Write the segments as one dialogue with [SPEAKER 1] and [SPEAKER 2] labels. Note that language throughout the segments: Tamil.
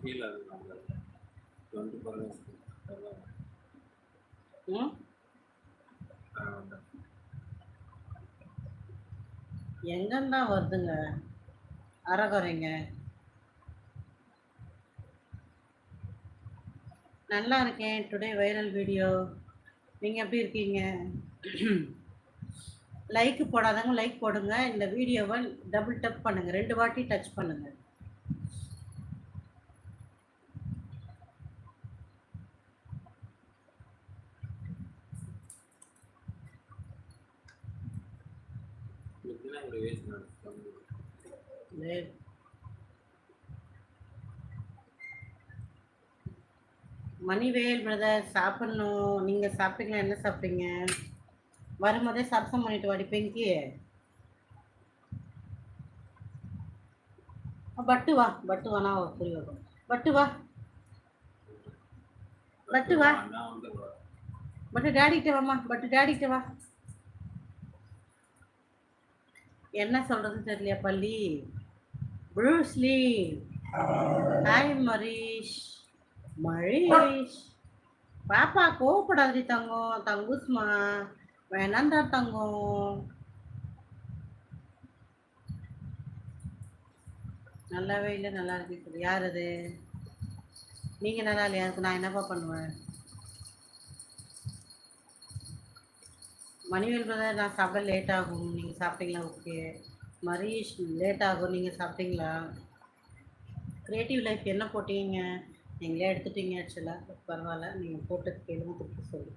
[SPEAKER 1] கீழே இருக்காங்க டுவெண்ட்டி ஃபோர் ஹவர்ஸ்
[SPEAKER 2] ம்? எங்கேருந்தா வருதுங்க? அறகுறைங்க. நல்லா இருக்கேன். டுடே வைரல் வீடியோ நீங்கள் எப்படி இருக்கீங்க? லைக் போடாதவங்க லைக் போடுங்க. இந்த வீடியோவை டபுள் டப் பண்ணுங்கள் ரெண்டு வாட்டி டச் பண்ணுங்கள்
[SPEAKER 1] இப்படி வேஸ்ட் நடக்கும்
[SPEAKER 2] லே- மணிவேல் பிரதர் சாப்பிடணும். நீங்கள் சாப்பிட்டீங்களா? என்ன சாப்பிட்டீங்க? வரும்போதே சரசம் பண்ணிட்டு வாடி பெங்கி பட்டு வா. பட்டு வானா புரி வரும். பட்டு வா. பட்டு வா. பட்டு டேடிக்கிட்ட வாம்மா. பட்டு டேடிக்கிட்ட வா. என்ன சொல்றதுன்னு தெரியலையா பள்ளி ப்ரூஸ்லி ஹாய் மரீஷ். மரீஷ். பாப்பா கோவப்படாதடி தங்கம். தங்குஸ்மா வேணாந்தா தங்கம். நல்லாவே இல்லை நல்லா இருக்கு. யார் அது? நீங்கள் நல்லா இல்லையா? அதுக்கு நான் என்னப்பா பண்ணுவேன்? மணிவேல் பிரதர் நான் சாப்பிட லேட் ஆகும். நீங்கள் சாப்பிட்டீங்களா? ஓகே மரீஷ் லேட் ஆகும். நீங்கள் சாப்பிட்டீங்களா? க்ரியேட்டிவ் லைஃப் என்ன போட்டீங்க? நீங்களே எடுத்துட்டீங்க. ஆக்சுவலாக பரவாயில்ல. நீங்கள் போட்டது கேளுங்க திருப்பி சொல்லு.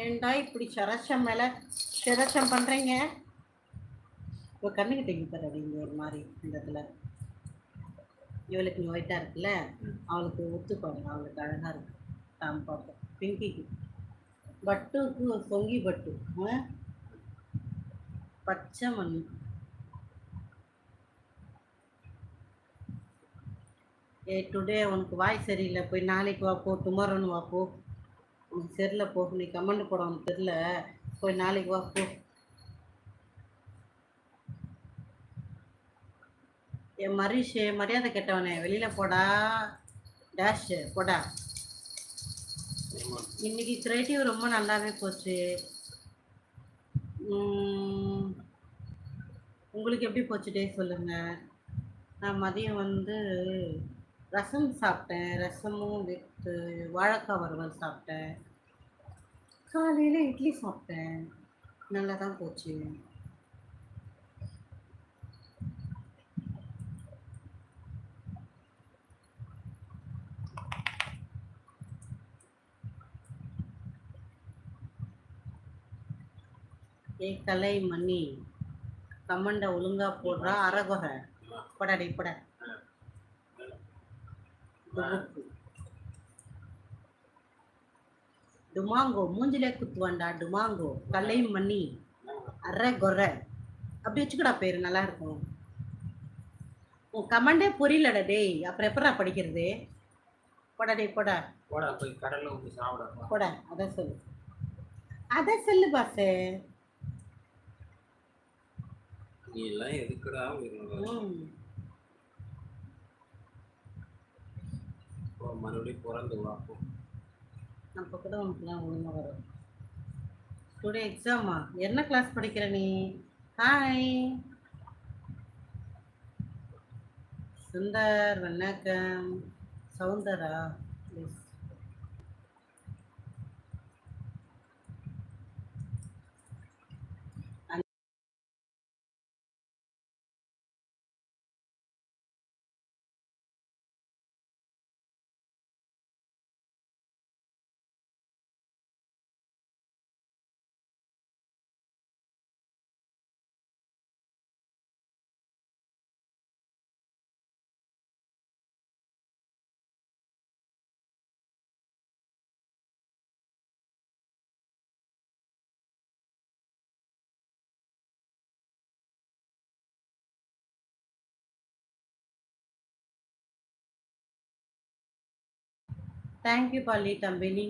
[SPEAKER 2] ஏன்டா இப்படி சரச்சம் மேலே சிரச்சம் பண்ணுறீங்க இப்போ கண்ணுக்கிட்ட இங்கே தர இங்கே ஒரு மாதிரி இந்த இடத்துல இவளுக்கு ஒயிட்டாக இருக்குல்ல? அவளுக்கு ஒத்து பாருங்க அவளுக்கு அழகாக இருக்கு. தாம் பார்ப்போம் பிங்கிக்கு பட்டுக்கு சொங்கி பட்டு. ஆ? பச்சை மண். ஏ டுடே உனக்கு வாய் சரியில்லை போய் நாளைக்கு வா போ டுமாரோன்னு வா போ. உனக்கு சரியில்லை போ. நீ கமெண்ட் போட உனக்கு தெரில போய் நாளைக்கு வா போ. என் மரிஷ் மரியாதை கெட்டவனே வெளியில் போடா. டேஷ் போடா. இன்னைக்கு கிரியேட்டிவ் ரொம்ப நல்லாவே போச்சு. உங்களுக்கு எப்படி போச்சு டே சொல்லுங்க. நான் மதியம் வந்து ரசம் சாப்பிட்டேன். ரசமும் வித் வாழைக்காய் வறுவல் சாப்பிட்டேன். காலையில் இட்லி சாப்பிட்டேன். நல்லா தான் போச்சு. ஏ கலை மணி கமண்ட ஒழுங்கா போடுறா அரகுறை போடாடி போட. டுமாங்கோ மூஞ்சிலே குத்துவான்டா டுமாங்கோ. கலை மணி அரை கொரை அப்படி வச்சுக்கடா பேர் நல்லா இருக்கும். உன் கமெண்டே புரியலடா டேய். அப்புறம் எப்படா படிக்கிறது? போடா டேய் போடா.
[SPEAKER 1] போடா போய் கடல்ல
[SPEAKER 2] போட அதை சொல்லு. அதை சொல்லு பாசே.
[SPEAKER 1] நீ எல்லாம் எதுக்குடா விரும்புற?
[SPEAKER 2] ம்
[SPEAKER 1] போ, மறுபடியும் பிறந்து வா போ.
[SPEAKER 2] அப்போ கூட உனக்குலாம் ஒழுங்காக வரும். டுடே எக்ஸாமா என்ன கிளாஸ் படிக்கிற நீ? ஹாய் சுந்தர் வணக்கம். Soundara? Please Thank you, Polly Tambini.